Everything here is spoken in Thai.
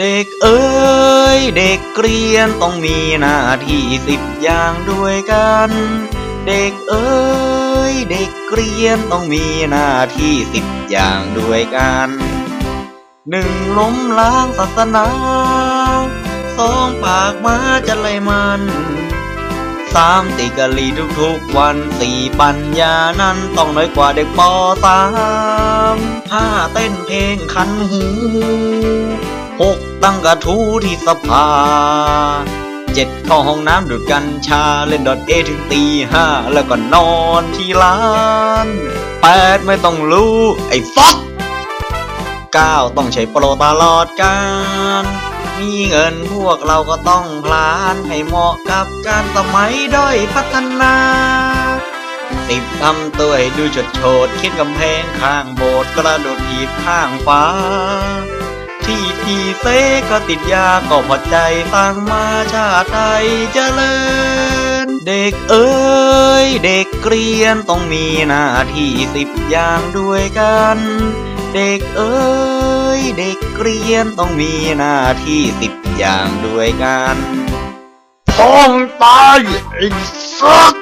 เด็กเอ้ยเด็กเรียนต้องมีหน้าที่สิบอย่างด้วยกัน เด็กเอ้ยเด็กเรียนต้องมีหน้าที่สิบอย่างด้วยกันหนึ่งล้มล้างศาสนาสองปากม้าจะไลมันสามติกะลีทุกๆวันสี่ปัญญานั้นต้องน้อยกว่าเด็กปสามห้าเต้นเพลงคันหู หกตั้งกระทู้ที่สภาเจ็ดเข้าห้องน้ำดูดกัญชาเล่นดอทเอถึงตีห้าแล้วก็นอนที่ร้านแปดไม่ต้องรู้ ไอ้ฟอกเก้าต้องใช้โปรตลอดการมีเงินพวกเราก็ต้องพลานให้เหมาะกับการสมัยด้อยพัฒนาสิบทำตัวให้ดูโฉดโฉดคิดกำแพงข้างโบสถ์กระโดดถีบข้างฟ้า ที่พี่เซก็ติดยาก็พอใจฟังมาชาติไทยเจริญ เด็กเอ้ยเด็กเกรียนต้องมีหน้าที่สิบอย่างด้วยกัน เด็กเอ้ยเด็กเกรียนต้องมีหน้าที่สิบอย่างด้วยกันท้องตายไอ้สัก